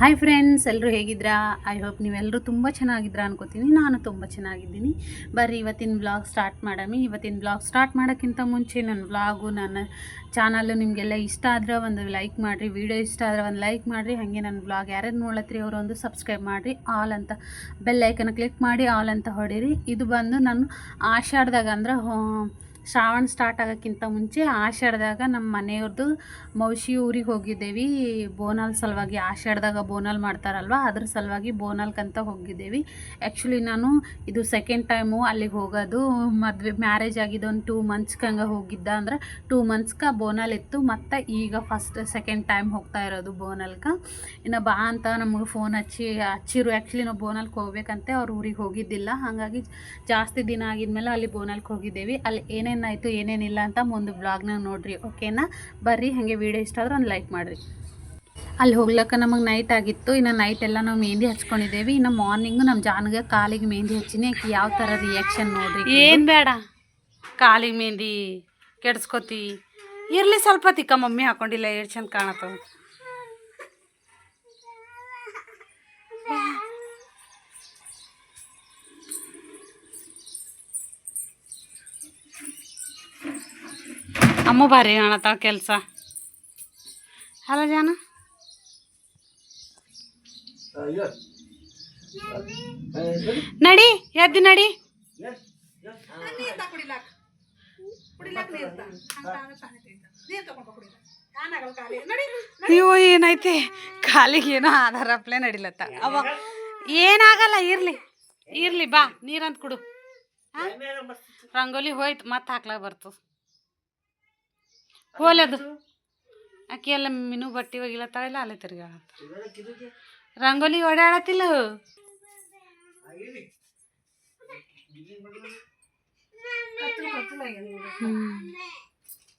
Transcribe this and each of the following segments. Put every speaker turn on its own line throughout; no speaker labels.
Hi friends ಎಲ್ಲರೂ ಹೇಗಿದ್ರಾ? I hope ನೀವೆಲ್ಲರೂ ತುಂಬ ಚೆನ್ನಾಗಿದ್ರಾ ಅನ್ಕೋತೀನಿ. ನಾನು ತುಂಬ ಚೆನ್ನಾಗಿದ್ದೀನಿ. ಬರ್ರಿ, ಇವತ್ತಿನ ಬ್ಲಾಗ್ ಸ್ಟಾರ್ಟ್ ಮಾಡಮಿ ಇವತ್ತಿನ ಬ್ಲಾಗ್ ಸ್ಟಾರ್ಟ್ ಮಾಡೋಕ್ಕಿಂತ ಮುಂಚೆ ನನ್ನ ಬ್ಲಾಗು ನನ್ನ ಚಾನಲ್ಲು ನಿಮಗೆಲ್ಲ ಇಷ್ಟ ಆದ್ರೆ ಒಂದು ಲೈಕ್ ಮಾಡಿರಿ. ವಿಡಿಯೋ ಇಷ್ಟ ಆದರೆ ಒಂದು ಲೈಕ್ ಮಾಡಿರಿ. ಹಾಗೆ ನನ್ನ ಬ್ಲಾಗ್ ಯಾರ್ಯಾರು ನೋಡತ್ರಿ ಅವರು ಒಂದು ಸಬ್ಸ್ಕ್ರೈಬ್ ಮಾಡಿರಿ. ಆಲ್ ಅಂತ ಬೆಲ್ ಐಕನ್ ಕ್ಲಿಕ್ ಮಾಡಿ ಆಲ್ ಅಂತ ಹೊಡೀರಿ. ಇದು ಬಂದು ನಾನು ಆಷಾಢದಾಗ ಅಂದ್ರೆ ಶ್ರಾವಣ ಸ್ಟಾರ್ಟ್ ಆಗೋಕ್ಕಿಂತ ಮುಂಚೆ ಆಷಾಢದಾಗ ನಮ್ಮ ಮನೆಯವ್ರದ್ದು ಮೌಶಿ ಊರಿಗೆ ಹೋಗಿದ್ದೇವೆ. ಬೋನಾಲ್ ಸಲುವಾಗಿ ಆಷಾಢದಾಗ ಬೋನಾಲ್ ಮಾಡ್ತಾರಲ್ವ, ಅದ್ರ ಸಲುವಾಗಿ ಬೋನಾಲ್ಕಂತ ಹೋಗಿದ್ದೇವೆ. ಆ್ಯಕ್ಚುಲಿ ನಾನು ಇದು ಸೆಕೆಂಡ್ ಟೈಮು ಅಲ್ಲಿಗೆ ಹೋಗೋದು. ಮದುವೆ ಮ್ಯಾರೇಜ್ ಆಗಿದ್ದು ಒಂದು ಟೂ ಮಂತ್ಸ್ಗೆ ಹಂಗೆ ಹೋಗಿದ್ದ ಅಂದ್ರೆ ಟೂ ಮಂತ್ಸ್ಗೆ ಬೋನಾಲ್ ಇತ್ತು. ಮತ್ತು ಈಗ ಫಸ್ಟ್ ಸೆಕೆಂಡ್ ಟೈಮ್ ಹೋಗ್ತಾ ಇರೋದು ಬೋನಲ್ಗೆ ಇನ್ನು ಬಾ ಅಂತ ನಮಗೆ ಫೋನ್ ಹಚ್ಚಿ, ಹಚ್ಚಿರು. ಆ್ಯಕ್ಚುಲಿ ನಾವು ಬೋನಲ್ಗೆ ಹೋಗ್ಬೇಕಂತೆ, ಅವ್ರ ಊರಿಗೆ ಹೋಗಿದ್ದಿಲ್ಲ. ಹಾಗಾಗಿ ಜಾಸ್ತಿ ದಿನ ಆಗಿದ್ಮೇಲೆ ಅಲ್ಲಿ ಬೋನಲ್ಗೆ ಹೋಗಿದ್ದೇವೆ. ಅಲ್ಲಿ ಏನೇನಾಯಿತು ಏನೇನಿಲ್ಲ ಅಂತ ಮುಂದೆ ಬ್ಲಾಗ್ನಾಗ ನೋಡ್ರಿ ಓಕೆನಾ ಬರ್ರಿ, ಹಾಗೆ ವಿಡಿಯೋ ಇಷ್ಟ ಆದ್ರೆ ಒಂದು ಲೈಕ್ ಮಾಡಿರಿ. ಅಲ್ಲಿ ಹೋಗ್ಲಕ್ಕ ನಮಗೆ ನೈಟ್ ಆಗಿತ್ತು, ಇನ್ನು ನೈಟ್ ಎಲ್ಲ ನಾವು ಮೆಹಂದಿ ಹಚ್ಕೊಂಡಿದ್ದೇವೆ ಇನ್ನು ಮಾರ್ನಿಂಗು ನಮ್ಮ ಜಾನ್ಗೆ ಕಾಲಿಗೆ ಮೆಹಂದಿ ಹಚ್ಚಿನಿ. ಆಕೆ ಯಾವ ಥರ ರಿಯಾಕ್ಷನ್ ನೋಡ್ರಿ ಏನು ಬೇಡ. ಕಾಲಿಗೆ ಮೆಹಂದಿ ಕೆಡ್ಸ್ಕೊತಿ. ಇರಲಿ ಸ್ವಲ್ಪ ತಿಕ್ಕ ಮಮ್ಮಿ ಹಾಕೊಂಡಿಲ್ಲ ಎಷ್ಟು ಚಂದ ಅಮ್ಮ ಬಾರಿ ಕಾಣತ್ತಾವ ಕೆಲಸ. ಹಲೋ ಜಾನ? ನಡಿ, ಎದ್ದು ನಡಿ. ನೀವು ಏನೈತಿ? ಕಾಲಿಗೆ ಏನೋ ಆಧಾರಪ್ಲೆ ನಡಿಲತ್ತ. ಅವ, ಏನಾಗಲ್ಲ, ಇರ್ಲಿ. ಇರ್ಲಿ, ಬಾ, ನೀರಂತ ಕುಡು? ರಂಗೋಲಿ ಹೋಯ್ತು, ಮತ್ತೆ ಹಾಕ್ಲಾಗ ಬರ್ತದ ಹೋಲದು ಆಕಿ ಎಲ್ಲ ಮಿನು ಬಟ್ಟೆ ಒಗಿಲತ್ತಾಳೆಲ್ಲ ಅಲ್ಲೇ ತಿರ್ಗಾಳ ರಂಗೋಲಿ ಓಡಾಡತ್ತಿಲ್ಲ?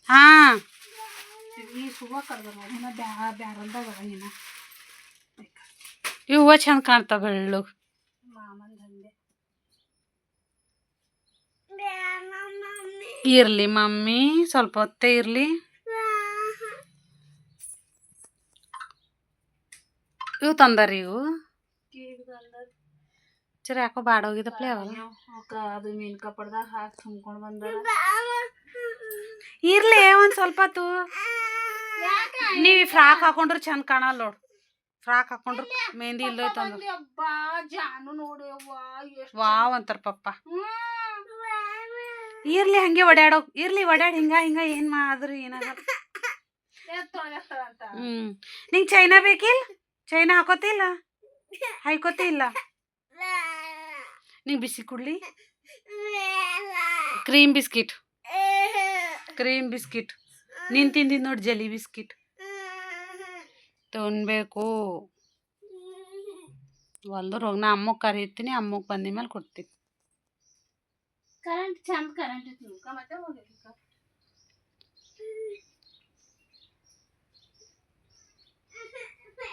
ಹಾ. ಇವು ಹೂವ ಚಂದ ಕಾಣ್ತಾವ ಬೆಳ್ಳು. ಇರ್ಲಿ ಮಮ್ಮಿ ಸ್ವಲ್ಪ ಹೊತ್ತೇ ಇರ್ಲಿ. ಇವು ತಂದಾರಿ ಇವು? ಚರಿ ಯಾಕೋ ಬಾಡೋಗಿದಪ್ಲೆ ಅವಲ್ಲ.
ಅದು ಮೀನ್ ಕಪ್ಪಡ್ದಾಗ ಹಾಕಿ ತುಂಬ್ಕೊಂಡು ಬಂದ
ಇರ್ಲಿ ಒಂದು ಸ್ವಲ್ಪ ತು. ನೀವು ಫ್ರಾಕ್ ಹಾಕೊಂಡ್ರೆ ಚಂದ ಕಾಣಲ್ಲ ನೋಡು. ಫ್ರಾಕ್ ಹಾಕೊಂಡ್ರು ಮೆಹಂದಿ
ಇಲ್ಲ ಎಷ್ಟು
ವಾವ್ ಅಂತಾರ ಪಪ್ಪ. ಇರ್ಲಿ ಹಂಗೆ ಒಡ್ಯಾಡೋ. ಇರ್ಲಿ ಓಡಾಡಿ ಹಿಂಗ ಹಿಂಗ ಏನ್ ಮಾಡಿದ್ರು
ಏನಾಗ
ಹ್ಮ್. ನಿಂಗ್ ಚೈನಾ ಬೇಕಿಲ್ಲ ಚೈನಾ ಹಾಕೋತಿಲ್ಲ? ಹಾಯ್ಕೋತಿಲ್ಲ? ನೀ ಬಿಸಿ ಕುಡ್ಲಿ? Cream biscuit. Cream biscuit. ನೀನ್ ತಿಂದಿದ್ ನೋಡಿ ಜಲಿ ಬಿಸ್ಕಿಟ್. ತೊಗೊಳ್ಬೇಕು ಹೊಲ್ದವ್ರು ಹೋಗಿ ನಾ ಅಮ್ಮಗ್ ಕರೀತೀನಿ, ಅಮ್ಮಗ್ ಬಂದ ಮೇಲೆ ಕೊಡ್ತೀನಿ.
ಕರೆಂಟ್ ಚಂದ ಕರೆಂಟ್ ಮತ್ತೆ ಹೋಗಿದ್ವಿ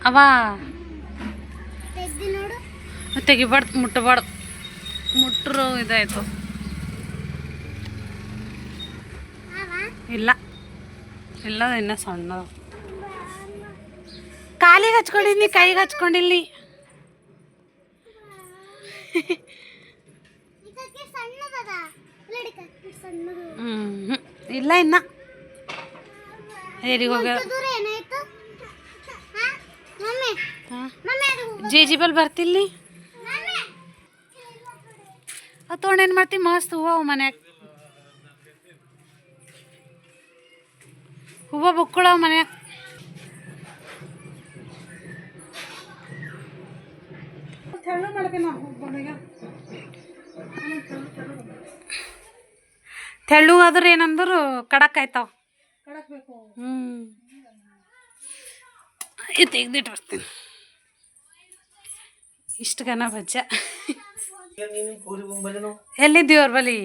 ಅವ
ತೆಗ್ದು ನೋಡು
ತೆಗಿಬಾರ್ದು ಮುಟ್ಟಬಾರ್ದು ಮುಟ್ರು ಇದಾಯ್ತು
ಅವ
ಇಲ್ಲ ಇಲ್ಲ ಇನ್ನ ಸಣ್ಣದು ಕಾಲಿಗೆ ಹಚ್ಕೊಂಡಿದ್ನಿ ಕೈಗೆ ಹಚ್ಕೊಂಡಿಲ್ಲಿ
ಇದಕ್ಕೆ ಸಣ್ಣದದ ಲಡಿಕ ಸಣ್ಣದು
ಹ್ಮ್ ಇಲ್ಲ ಇನ್ನ ಹೇರಿಗೆ ಹೋಗ ಜೆ ಜಿ ಬಲ್ ಬರ್ತಿಲ್ಲಿ?
ಮಮ್ಮಿ.
ಅದು ತೊಗೊಂಡು ಏನು ಮಾಡ್ತಿ? ಮಸ್ತ್ ಹೂವು ಅವು ಮನ್ಯಾಗ. ಹೂವು ಬುಕ್ಕಳವ ಮನ್ಯಾಗ. ತೆಳ್ಳು ಆದ್ರೆ ಏನಂದ್ರು ಕಡಕ್ ಆಯ್ತಾವ.
ಹ್ಮ್.
ಹ್ಞೂ ಇದು ತೆಗ್ದಿಟ್ಟು ಬರ್ತೀನಿ. ಇಷ್ಟು ಗನ ಬಜ್ಜ ಎಲ್ಲಿದ್ದೀವ್ರ ಬಲಿ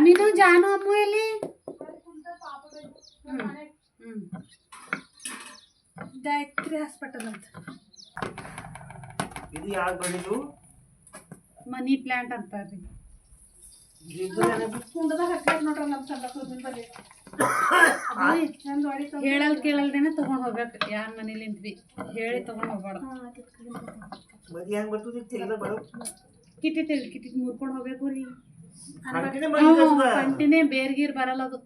ನೀನು ಜಾನು ಅಮ್ಮು ಎಲ್ಲಿ? ಹ್ಮ್. ಗಾಯತ್ರಿ ಹಾಸ್ಪಿಟಲ್ ಅಂತ.
ಇದು ಯಾರು ಬಂದಿದ್ದು?
ಮನಿ ಪ್ಲಾಂಟ್ ಅಂತಾರ್ರಿ
ಕುಂಡದಾಗ ಹಾಕ್ಯಾರ ನೋಡ್ರಿ ನಮ್ಮ ಸಂದ
ಹೇಳಲ್ ಕೇಳಲ್ದೇನೆ ತಗೊಂಡ್ ಹೋಗ್ಬೇಕು. ಯಾರ ಮನೇಲಿಂದ್ವಿ. ಹೇಳಿ ತಗೊಂಡ್ ಹೋಗ್ಬಾರ್ದು
ಕಿಟ್ಟಿ ಬರೋ
ಕಿಟಿಟ್ ಮುರ್ಕೊಂಡು ಹೋಗ್ಬೇಕು ರೀ. ಪಂಟಿನೇ ಬೇರ್ಗೀರ್ ಬರಲ್ಲ ಅದು.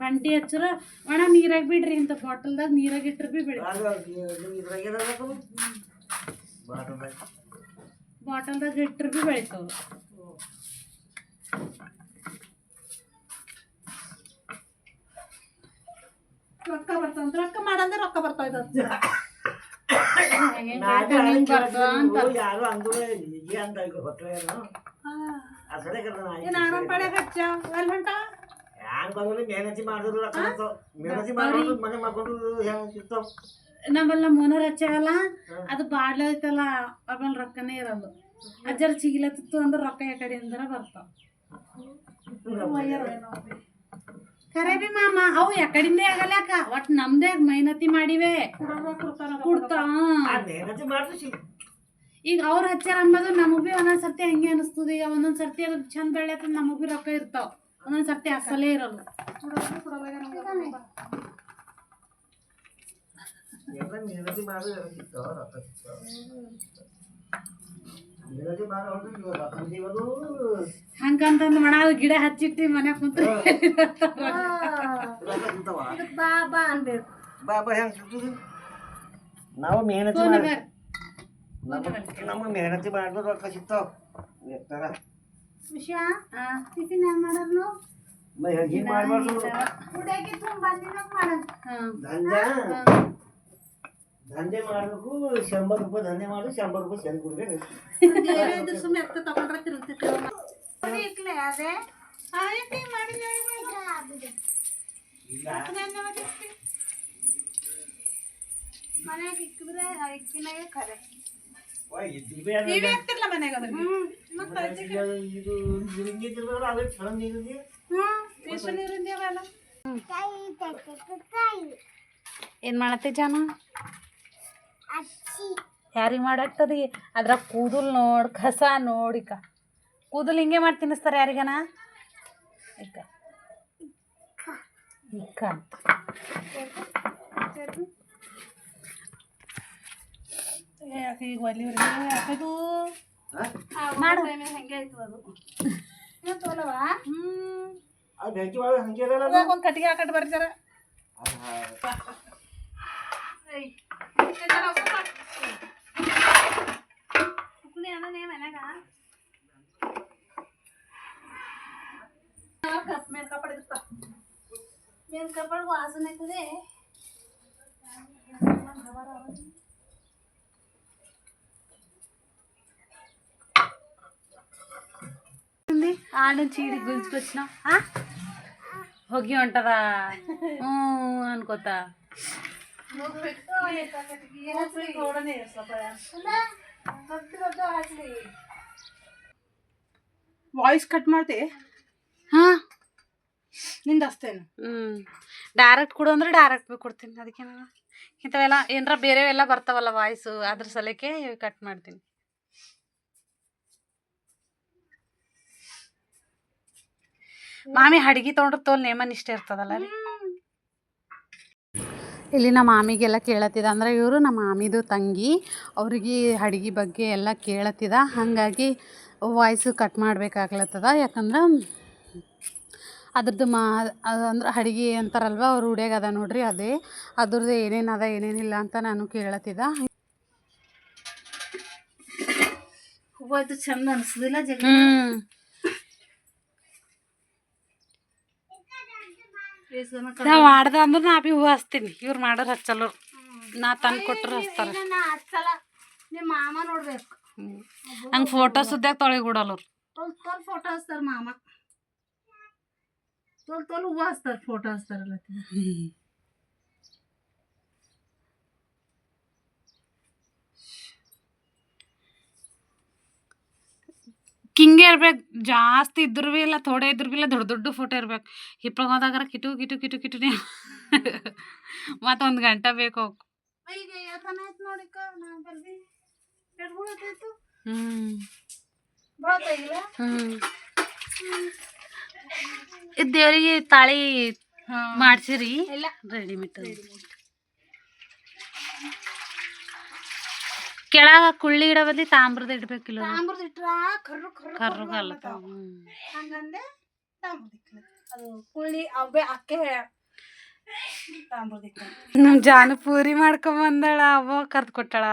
ಪಂಟಿ ಹಚ್ಚರ ಒಣ ನೀರಾಗ ಬಿಡ್ರಿ ಇಂಥ ಬಾಟಲ್ದಾಗ ನೀರಾಗ ಇಟ್ರ ಬಿ ಬಿಡಿ
ಆಗ ಇದ್ರಾಗ ಏನಾಗತ್ತದು ಬಾಟಲ್ದಾಗ
ಬಾಟಲ್ದಾಗ ಇಟ್ರ ಬಿ ಬೆಳಿತಾವ.
ರೊಕ್ಕ ಬರ್ತಾವಂತ ರೊಕ್ಕ ಮಾಡಂದ್ರೆ ರೊಕ್ಕ ಬರ್ತಾವ ಇದು
ಯಾರು ಅಂದು ನಿಜ ಅಂತ ಹೊಟ್ಟೆ ಆ ಕಡೆ ಕರ್ದ
ನಾನು ಪಡೆ ಹೊಂಟ
ಬಂದ್ರೆ ಮೇಹನತಿ ಮಾಡಿದ್ರು ರೊಕ್ಕ ಬರ್ತಾವ ಮೇಹನತಿ ಮಾಡೋದು ಮನೆ ಮಾಡ್ಕೊಂಡು ಹೆಂಗ್ ಸಿಗ್ತಾವ
ನಮ್ಮಲ್ಲ ಮನೋರ್ ಹಚ್ಚಾವಲ್ಲ ಅದು ಬಾಡ್ಲ ಐತಲ್ಲ ಆಮೇಲೆ ರೊಕ್ಕನೇ ಇರಲ್ಲ. ಅಜ್ಜರ ಚಿಗಿಲತ್ತಿತ್ತು ಅಂದ್ರೆ ರೊಕ್ಕ ಯಾಕಡೆ ಅಂದ್ರೆ ಅಂದ್ರ ಬರ್ತಾವ ಖರೆ ಬಿ ಮಾಮ ಅವು ಯಾಕಡಿಂದೇ ಆಗಲ್ಯಾಕ? ಒಟ್ ನಮ್ದೇ ಮೈನತಿ ಮಾಡಿವೆ. ಕುಡ್ತಾ. ಈಗ ಅವ್ರ ಹಚ್ಚಾರ ಅಂಬದು ನಮಗ್ ಬಿ ಒಂದೊಂದ್ ಸರ್ತಿ ಹಂಗೆ ಅನಿಸ್ತದ. ಈಗ ಒಂದೊಂದ್ ಸರ್ತಿ ಅದು ಚಂದ ಬೆಳೆಯತ್ತ ನಮಗ್ ಬಿ ರೊಕ್ಕ ಇರ್ತಾವ. ಒಂದೊಂದ್ ಸರ್ತಿ ಅಸಲೇ ಇರಲ್ಲ.
ಎಲ್ಲ ಮೇಹನತಿ ಮಾಡಿದ್ರೆ ಸಿಗ್ತಾವ ರೊಕ್ಕ ಸಿಗ್ತಾವ ರೊಕ್ಕ
ಹಂಗಂತಂದ್ ಮಣ ಅದು ಗಿಡ ಹಚ್ಚಿಟ್ಟಿ ಮನೆ ಕುಂತ
ರೊಕ್ಕ ಸಿಗ್ತಾವ
ಬಾ ಬಾ ಅನ್ಬೇಕು.
ಬಾಬಾ ಹೆಂಗ್ ಸಿಗ್ತದೆ ನಾವು ಮೆಹನತಿ ನಮಗೆ ನಮ್ಮ ಮೇಹನತಿ ಮಾಡಿದ್ರೆ ರೊಕ್ಕ ಸಿಗ್ತಾವ. ಇರ್ತಾರ
ವಿಷಯ ಟಿಫಿನ್ ಏನ್ ಮಾಡೋದು
ಹಿಂಗೆ ಮಾಡ್ಬಾರ್ದು.
ತುಂಬ ದಿನ ಮಾಡೋದು.
ದಂಧೆ ಮಾಡಬೇಕು ಶಂಬರ್ ರೂಪಾಯಿ ದಂಧೆ ಮಾಡಿ ಶಂಬರ್ ರೂಪಾಯಿ ಸೆಲ್ ಕೊಡ್ಬೇಕು
ಸುಮ್ಮನೆ ಎತ್ತ ತಗೊಂಡ್ರೆ ತಿರುಗ್ತಿರ್ತೀವಿ ಇಕ್ಲೆ ಅದೇ. ಮನ್ಯಾಗ ಇಕ್ಕಿದ್ರೆ ಇಕ್ಕಿನಾಗೆ ಖರೆ. ನೀವೇ ಇರ್ತಿರ್ಲ ಮನ್ಯಾಗ ಅದ್ರ
ಇದು ಹಿಂಗಿದ್ರಲ್ಲ ಅದೇ ಚಂದ ಇರುತ್ತೆ
ಹ್ಮ್ ಎಷ್ಟು ನೀರಿಂದ ಅವೆಲ್ಲ.
ಏನು ಮಾಡತ್ತೆ ಜಾನು? ಯಾರಿಗೆ ಮಾಡಾಕ್ತದಿ? ಅದ್ರಾಗ ಕೂದಲು ನೋಡಿ ಕಸ ನೋಡಿಕ ಕೂದಲು ಹಿಂಗೆ ಮಾಡಿ ತಿನ್ನಿಸ್ತಾರೆ ಯಾರಿಗನ? ಇಕ್ಕ ಇಕ್ಕ ಈಗ ಒಲಿ
ಮಾಡು. ಆಯ್ತು ಅದು ಇವತ್ತು ಅಲ್ಲವಾ
ಹ್ಮ್
ಅದು ಬೆಂಕಿ ಒಳಗೆ ಹಂಗೆ ಇರಲ್ಲ ಅದು.
ಒಂದು ಕಟ್ಟಿಗೆ ಹಾಕಟ್ಟು ಬರ್ತಾರ ಮೇಲ್ಕಪ್ಪಡ್ ವಾಸನೆ ಆಯ್ತದೆ
ಆಡು ಚೀಡಿ
ವಾಯ್ಸ್ ಕಟ್ ಮಾಡ್ತಿ?
ಹಾಂ.
ನಿಂದ ಅಷ್ಟೇನು
ಹ್ಞೂ ಡೈರೆಕ್ಟ್ ಕೊಡು ಅಂದ್ರೆ ಡೈರೆಕ್ಟ್ ಬಿ ಕೊಡ್ತೀನಿ. ಅದಕ್ಕೆ ನಾನು ಇಂಥವೆಲ್ಲ ಏನರ ಬೇರೆವೆಲ್ಲ ಬರ್ತಾವಲ್ಲ ವಾಯ್ಸು ಅದ್ರ ಸಲಕ್ಕೆ ಕಟ್ ಮಾಡ್ತೀನಿ. ಮಾಮಿ ಅಡ್ಗೆ ತೊಗೊಂಡ್ರೆ ತೋಲ್ ನೇಮನ್ ಇಷ್ಟ ಇರ್ತದಲ್ಲ ರೀ ಇಲ್ಲಿ ನಮ್ಮ ಮಾಮಿಗೆಲ್ಲ ಕೇಳತ್ತಿದ ಅಂದ್ರೆ ಇವರು ನಮ್ಮ ಮಾಮಿದು ತಂಗಿ ಅವ್ರಿಗೆ ಅಡ್ಗೆ ಬಗ್ಗೆ ಎಲ್ಲ ಕೇಳತ್ತಿದ ಹಾಗಾಗಿ ವಾಯ್ಸು ಕಟ್ ಮಾಡಬೇಕಾಗ್ಲತ್ತದ. ಯಾಕಂದ್ರೆ ಅದ್ರದ್ದು ಮಾ ಅಂದ್ರೆ ಅಡುಗೆ ಅಂತಾರಲ್ವ ಅವ್ರು ರೂಢಿಯಾಗ ಅದ ನೋಡ್ರಿ ಅದೇ. ಅದ್ರದ್ದು ಏನೇನು ಅದ ಏನೇನಿಲ್ಲ ಅಂತ ನಾನು ಕೇಳತ್ತಿದ
ಹೂವು ಚಂದ ಅನಿಸೋದಿಲ್ಲ
ಹ್ಞೂ ನಾವು ಮಾಡ್ದ ಅಂದ್ರೆ ನಾ ಬಿ ಹೂವು ಹಚ್ತೀನಿ. ಇವ್ರು ಮಾಡೋರು ಹಚ್ಚಲ್ಲ ನಾ ತಂದು ಕೊಟ್ಟರು ಹಚ್ತಾರೆ.
ನಾ ಹಚ್ಚಲ್ಲ? ನಿಮ್ಮ ಮಾಮ ನೋಡ್ಬೇಕು.
ಹಂಗೆ ಫೋಟೋ ಸುದ್ದಾಗ ತೊಳೆಗೆ ಬಿಡಲ್ಲ ಅವ್ರು
ತೊಲ್ ತೊಲ್ ಫೋಟೋ ಹಚ್ತಾರ ಮಾಮ. ತೊಲ್ ತೊಲ್ ಹೂವು ಹಚ್ತಾರ ಫೋಟೋ ಹಚ್ತಾರಲ್ಲ.
ಹಿಂಗೆ ಇರ್ಬೇಕು ಜಾಸ್ತಿ ಇದ್ರು ಭೀ ಇಲ್ಲ ಥೋಡೆ ಇದ್ರು ಭೀ ಇಲ್ಲ ದೊಡ್ಡ ದೊಡ್ಡ ಫೋಟೋ ಇರ್ಬೇಕು. ಹಿಪ್ಳಗೆ ಹೋದಾಗಾರ ಕಿಟು ಕಿಟು ಕಿಟು ಕಿಟುನೇ ಮತ್ತೊಂದು ಗಂಟೆ ಬೇಕು ಅವಕ್ಕೆ ದೇವರಿಗೆ ತಾಳಿ ಮಾಡ್ಸಿರಿ.
ಇಲ್ಲ
ರೆಡಿಮೇಡ್ ಕೆಳಗ ಕುಳ್ಳಿ ಗಿಡ ಬದ್ಲಿ ತಾಮ್ರದ ಇಡ್ಬೇಕಿಲ್ಲ
ತಾಮ್ರದ ಇಟ್ರ ಕರ್ರು ಕರ್ರು
ಕರ್ರಗಲ್ಲ
ಹಂಗಂದೆ ತಾಮ್ರದ ಇಕ್ಕಲ ಅದು ಕುಳ್ಳಿ ಅವೇ ಅಕ್ಕೆ ತಾಮ್ರದ ಇಕ್ಕಲ
ನಮ್ಮ ಜಾನು ಪೂರಿ ಮಾಡ್ಕೊಂಬಂದಳ ಅವ್ವ ಕರ್ದು ಕೊಟ್ಟಾಳ.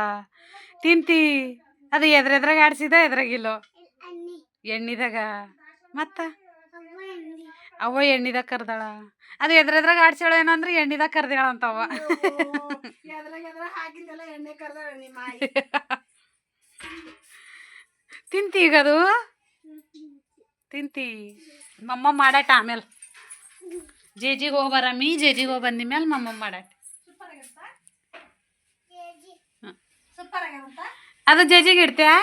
ತಿಂತಿ. ಅದು ಎದ್ರೆದ್ರಾಗ ಆಡ್ಸಿದ ಎದ್ರಾಗಿಲ್ಲೋ ಎಣ್ಣಿದಾಗ? ಮತ್ತ? ಅವ್ವ ಎಣ್ಣಿದಾಗ ಕರ್ದಾಳ. ಅದು ಎದ್ರೆದ್ರಾಗ ಆಡ್ಸ್ಯಾಳ ಅಂದ್ರೆ ಎಣ್ಣಿದಾಗ ಕರ್ದಾಳ ಅಂತ ಅವ್ವ
ಎದ್ರಾಗ ಎದ್ರ ಹಾಕಿದ್ದೆಲ್ಲ ಎಣ್ಣೆ ಕರ್ದಾಳ ನಿಮ್ಮ ಆಯಿ
ತಿಂತಿ ಈಗ ಅದು? ತಿಂತಿ. ಮಮ್ಮ ಮಾಡಾಟ ಆಮೇಲೆ. ಜೇಜಿಗೆ ಹೋಗಿ ಬರಮ್ಮಿ ಜೇಜಿಗೆ ಹೋಗಿ ಬಂದಿ ಮೇಲೆ ಮಮ್ಮ ಮಾಡಾಟ. ಅದು ಜೇಜಿಗೆ ಇಡ್ತ್ಯಾ?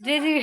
ಜೇಜಿಗೆ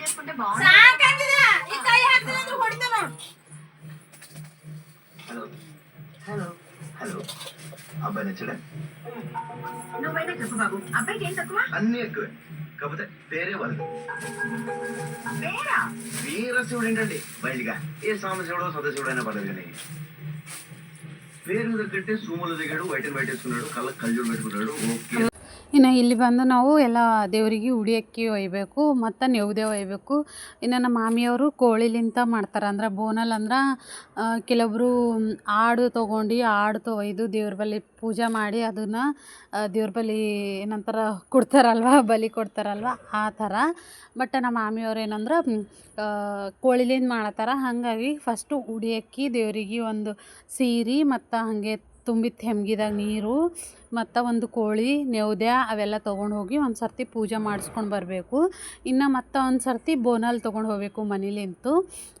చేసుకుంటే
హలో హలో హలో అబ్బాయి నచ్చడా
నువ్వైనా చెప్పు బాబు అబ్బాయికి ఏం తక్కువ
అన్ని ఎక్కువ కాకపోతే పేరే
వాళ్ళు
వీరశివుడు ఏంటండి బయలుగా ఏ సామశివుడో సదశివుడైనా పడదు కానీ పేరు దగ్గర సూములు దిగాడు వైట్ అండ్ వైట్ వేసుకున్నాడు కళ్ళ కళ్ళు పెట్టుకున్నాడు ఓకే.
ಇನ್ನು ಇಲ್ಲಿ ಬಂದು ನಾವು ಎಲ್ಲ ದೇವರಿಗೆ ಉಡಿ ಅಕ್ಕಿ ಒಯ್ಬೇಕು, ಮತ್ತು ನೆವ್ದೆ ಒಯ್ಬೇಕು. ಇನ್ನು ನಮ್ಮ ಮಾಮಿಯವರು ಕೋಳಿಲಿಂತ ಮಾಡ್ತಾರೆ. ಅಂದ್ರೆ ಬೋನಲ್ ಅಂದ್ರೆ ಕೆಲವೊಬ್ಬರು ಆಡು ತೊಗೊಂಡು ಆಡು ಒಯ್ದು ದೇವ್ರ ಬಳಿ ಪೂಜೆ ಮಾಡಿ ಅದನ್ನು ದೇವ್ರ ಬಳಿ ಏನಂತಾರ, ಕೊಡ್ತಾರಲ್ವ, ಬಲಿ ಕೊಡ್ತಾರಲ್ವ, ಆ ಥರ. ಬಟ್ ನಮ್ಮ ಮಾಮಿಯವ್ರು ಏನಂದ್ರೆ ಕೋಳಿಲಿಂದ ಮಾಡ್ತಾರೆ. ಹಾಗಾಗಿ ಫಸ್ಟು ಉಡಿ ಅಕ್ಕಿ ದೇವರಿಗೆ ಒಂದು ಸೀರೆ ಮತ್ತು ಹಾಗೆ ತುಂಬಿದ ತೆಮ್ಗಿದಾಗ ನೀರು, ಮತ್ತು ಒಂದು ಕೋಳಿ, ನೆವದೆ ಅವೆಲ್ಲ ತೊಗೊಂಡು ಹೋಗಿ ಒಂದು ಸರ್ತಿ ಪೂಜೆ ಮಾಡಿಸ್ಕೊಂಡು ಬರಬೇಕು. ಇನ್ನು ಮತ್ತು ಒಂದು ಸರ್ತಿ ಬೋನಲ್ ತೊಗೊಂಡು ಹೋಗಬೇಕು ಮನೇಲಿಂತು.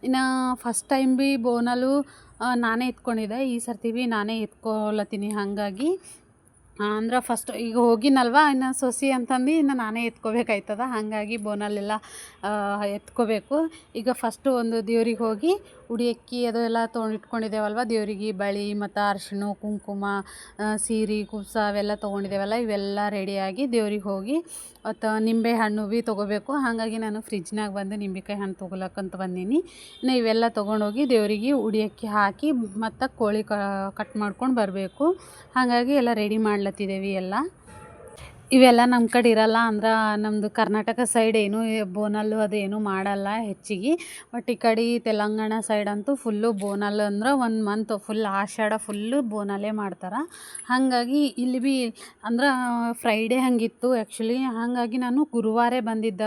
ಇನ್ನು ಫಸ್ಟ್ ಟೈಮ್ ಭೀ ಬೋನಲು ನಾನೇ ಎತ್ಕೊಂಡಿದ್ದೆ. ಈ ಸರ್ತಿ ಭೀ ನಾನೇ ಎತ್ಕೊಳತ್ತೀನಿ. ಹಾಗಾಗಿ ಅಂದ್ರೆ ಫಸ್ಟ್ ಈಗ ಹೋಗಿನಲ್ವ? ಇನ್ನು ಸೊಸಿ ಅಂತಂದು ಇನ್ನು ನಾನೇ ಎತ್ಕೋಬೇಕಾಯ್ತದ. ಹಾಗಾಗಿ ಬೋನಲ್ಲೆಲ್ಲ ಎತ್ಕೋಬೇಕು. ಈಗ ಫಸ್ಟು ಒಂದು ದೇವ್ರಿಗೆ ಹೋಗಿ ಉಡಿ ಅಕ್ಕಿ ಅದು ಎಲ್ಲ ತೊಗೊಂಡು ಇಟ್ಕೊಂಡಿದ್ದೇವಲ್ವ ದೇವರಿಗೆ ಬಳೆ ಮತ್ತು ಅರ್ಶಿಣ, ಕುಂಕುಮ ಸೀರೆ ಕುಬ್ಸ ಅವೆಲ್ಲ ತೊಗೊಂಡಿದ್ದೇವಲ್ಲ, ಇವೆಲ್ಲ ರೆಡಿಯಾಗಿ ದೇವ್ರಿಗೆ ಹೋಗಿ ಮತ್ತು ನಿಂಬೆ ಹಣ್ಣು ಭೀ ತೊಗೋಬೇಕು. ಹಾಗಾಗಿ ನಾನು ಫ್ರಿಜ್ನಾಗ ಬಂದು ನಿಂಬೆಕಾಯಿ ಹಣ್ಣು ತೊಗೊಳಕ್ಕಂತ ಬಂದೀನಿ. ನಾ ಇವೆಲ್ಲ ತೊಗೊಂಡೋಗಿ ದೇವರಿಗೆ ಉಡಿ ಅಕ್ಕಿ ಹಾಕಿ ಮತ್ತು ಕೋಳಿ ಕಟ್ ಮಾಡ್ಕೊಂಡು ಬರಬೇಕು. ಹಾಗಾಗಿ ಎಲ್ಲ ರೆಡಿ ಮಾಡ್ಲತ್ತಿದ್ದೇವೆ ಎಲ್ಲ. ಇವೆಲ್ಲ ನಮ್ಮ ಕಡೆ ಇರಲ್ಲ ಅಂದ್ರೆ ನಮ್ಮದು ಕರ್ನಾಟಕ ಸೈಡ್ ಏನು ಬೋನಲ್ಲು ಅದು ಏನು ಮಾಡಲ್ಲ ಹೆಚ್ಚಿಗೆ. ಬಟ್ ಈ ಕಡೆ ತೆಲಂಗಾಣ ಸೈಡ್ ಅಂತೂ ಫುಲ್ಲು ಬೋನಲ್ ಅಂದ್ರೆ ಒಂದು ಮಂತ್ ಫುಲ್ ಆಷಾಢ ಫುಲ್ಲು ಬೋನಲ್ಲೇ ಮಾಡ್ತಾರೆ. ಹಾಗಾಗಿ ಇಲ್ಲಿ ಭೀ ಅಂದ್ರೆ ಫ್ರೈಡೇ ಹಂಗಿತ್ತು ಆ್ಯಕ್ಚುಲಿ ಹಾಗಾಗಿ ನಾನು ಗುರುವಾರೇ ಬಂದಿದ್ದ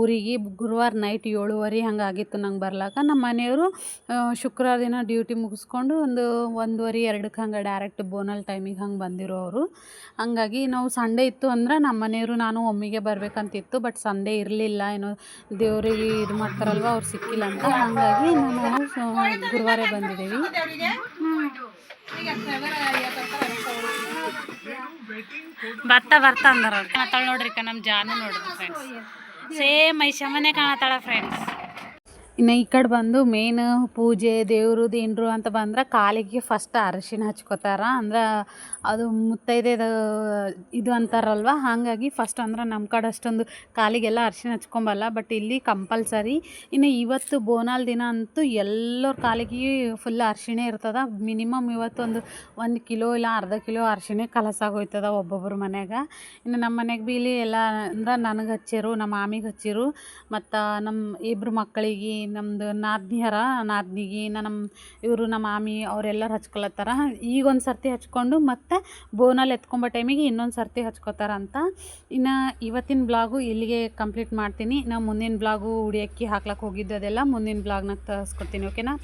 ಊರಿಗೆ ಗುರುವಾರ ನೈಟ್ ಏಳುವರೆ ಹಂಗಾಗಿತ್ತು ನಂಗೆ ಬರ್ಲಾಕ. ನಮ್ಮ ಮನೆಯವರು ಶುಕ್ರವಾರ ದಿನ ಡ್ಯೂಟಿ ಮುಗಿಸ್ಕೊಂಡು ಒಂದು ಒಂದೂವರೆ, ಎರಡಕ್ಕೆ ಹಂಗೆ ಡೈರೆಕ್ಟ್ ಬೋನಲ್ ಟೈಮಿಗೆ ಹಂಗೆ ಅವರು. ಹಂಗಾಗಿ ನಾವು ಸಂಡೇ ಇತ್ತು ಅಂದ್ರೆ ನಮ್ಮ ಮನೆಯವರು, ನಾನು ಒಮ್ಮಿಗೆ ಬರಬೇಕಂತಿತ್ತು ಬಟ್ ಸಂಡೇ ಇರಲಿಲ್ಲ. ಏನೋ ದೇವರಿಗೆ ಇದು ಮಾಡ್ತಾರಲ್ವ, ಅವ್ರು ಸಿಕ್ಕಿಲ್ಲ ಅಂತ. ಹಂಗಾಗಿ ನಾನು ಗುರುವಾರ ಬಂದಿದ್ದೀವಿ. ಬರ್ತಾ ಬರ್ತಾ ಅಂದಾರ ಕಾಣತಾಳ ನೋಡ್ರಿ ನಮ್ಮ ಜಾನು ನೋಡ್ರಿ ಫ್ರೆಂಡ್ಸ್ ಸೇಮ್ ಐಶಮ್ಮನೆ ಕಾಣತ್ತಾಳ ಫ್ರೆಂಡ್ಸ್ ಇನ್ನು ಈ ಕಡೆ ಬಂದು ಮೇನ್ ಪೂಜೆ, ದೇವರು, ದೇನ್ರು ಅಂತ ಬಂದ್ರೆ ಕಾಲಿಗೆ ಫಸ್ಟ್ ಅರಿಶಿಣ ಹಚ್ಕೋತಾರ. ಅಂದ್ರೆ ಅದು ಮುತ್ತೈದೆದು ಇದು ಅಂತಾರಲ್ವ? ಹಾಗಾಗಿ ಫಸ್ಟ್ ಅಂದ್ರೆ ನಮ್ಮ ಕಡೆ ಅಷ್ಟೊಂದು ಕಾಲಿಗೆಲ್ಲ ಅರಶಿನ ಹಚ್ಕೊಂಬಲ್ಲ ಬಟ್ ಇಲ್ಲಿ ಕಂಪಲ್ಸರಿ ಇನ್ನು ಇವತ್ತು ಬೋನಾಲ್ ದಿನ ಅಂತೂ ಎಲ್ಲರ ಕಾಲಿಗೆ ಫುಲ್ ಅರಿಶಿಣ ಇರ್ತದೆ. ಮಿನಿಮಮ್ ಇವತ್ತು ಒಂದು ಕಿಲೋ ಇಲ್ಲ ಅರ್ಧ ಕಿಲೋ ಅರಿಶಿಣ ಕಲಸಾಗೋಯ್ತದ ಒಬ್ಬೊಬ್ಬರ ಮನೆಯಾಗ. ಇನ್ನು ನಮ್ಮ ಮನೆಗೆ ಭೀ ಇಲ್ಲಿ ಎಲ್ಲ ಅಂದ್ರೆ ನನಗೆ ಹಚ್ಚಿರು ನಮ್ಮ ಮಾಮಿಗೆ ಹಚ್ಚಿರು, ಮತ್ತು ನಮ್ಮ ಇಬ್ಬರು ಮಕ್ಕಳಿಗೆ ನಮ್ಮದು ನಾದ್ನಿಯರ, ನಾದ್ನಿಗೆ ನಮ್ಮ ಇವರು ನಮ್ಮ ಮಾಮಿ ಅವರೆಲ್ಲರೂ ಹಚ್ಕೊಳತ್ತಾರ. ಈಗ ಒಂದು ಸರ್ತಿ ಹಚ್ಕೊಂಡು ಮತ್ತು ಬೋನಲ್ಲಿ ಎತ್ಕೊಂಬೋ ಟೈಮಿಗೆ ಇನ್ನೊಂದು ಸರ್ತಿ ಹಚ್ಕೋತಾರ ಅಂತ. ಇನ್ನು ಇವತ್ತಿನ ಬ್ಲಾಗು ಇಲ್ಲಿಗೆ ಕಂಪ್ಲೀಟ್ ಮಾಡ್ತೀನಿ. ನಾವು ಮುಂದಿನ ಬ್ಲಾಗು ಉಡಿ ಅಕ್ಕಿ ಹಾಕ್ಲಕ್ಕೆ ಹೋಗಿದ್ದು ಅದೆಲ್ಲ ಮುಂದಿನ ಬ್ಲಾಗ್ನಾಗ ತರಿಸ್ಕೊಡ್ತೀನಿ, ಓಕೆನಾ?